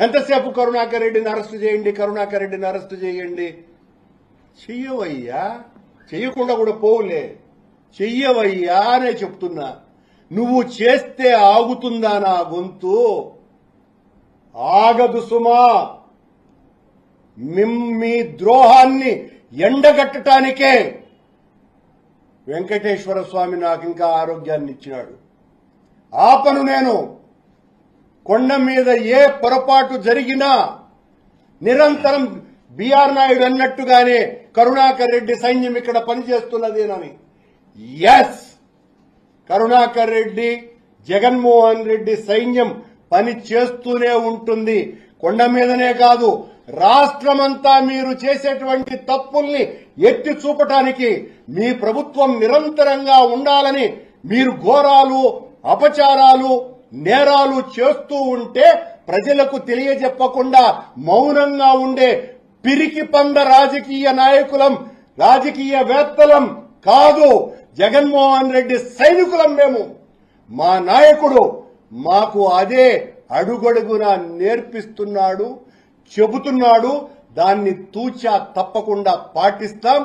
ఎంతసేపు కరుణాకర్ రెడ్డిని అరెస్ట్ చేయండి కరుణాకర్ రెడ్డిని అరెస్ట్ చేయండి? చెయ్యవయ్యా. చెయ్యకుండా కూడా పోవులే. చెయ్యవయ్యా అనే చెప్తున్నా. నువ్వు చేస్తే ఆగుతుందా నా గొంతు? ఆగదు సుమా. మిమ్ మీ ద్రోహాన్ని ఎండగట్టడానికే వెంకటేశ్వర స్వామి నాకు ఇంకా ఆరోగ్యాన్ని ఇచ్చినాడు ఆపను నేను. కొండ మీద ఏ పొరపాటు జరిగినా నిరంతరం బిఆర్ నాయుడు అన్నట్టుగానే కరుణాకర్ రెడ్డి సైన్యం ఇక్కడ పనిచేస్తున్నదేనని. ఎస్ కరుణాకర్ రెడ్డి జగన్మోహన్ రెడ్డి సైన్యం పని చేస్తూనే ఉంటుంది. కొండ మీదనే కాదు రాష్ట్రమంతా మీరు చేసేటువంటి తప్పుల్ని ఎత్తి చూపటానికి మీ ప్రభుత్వం నిరంతరంగా ఉండాలని మీరు ఘోరాలు అపచారాలు నేరాలు చేస్తూ ఉంటే ప్రజలకు తెలియజెప్పకుండా మౌనంగా ఉండే పిరికి పంద రాజకీయ నాయకులం రాజకీయవేత్తలం కాదు జగన్మోహన్ రెడ్డి సైనికులం మేము. మా నాయకుడు మాకు అదే అడుగడుగున నేర్పిస్తున్నాడు చెబుతున్నాడు దాన్ని తూచా తప్పకుండా పాటిస్తాం.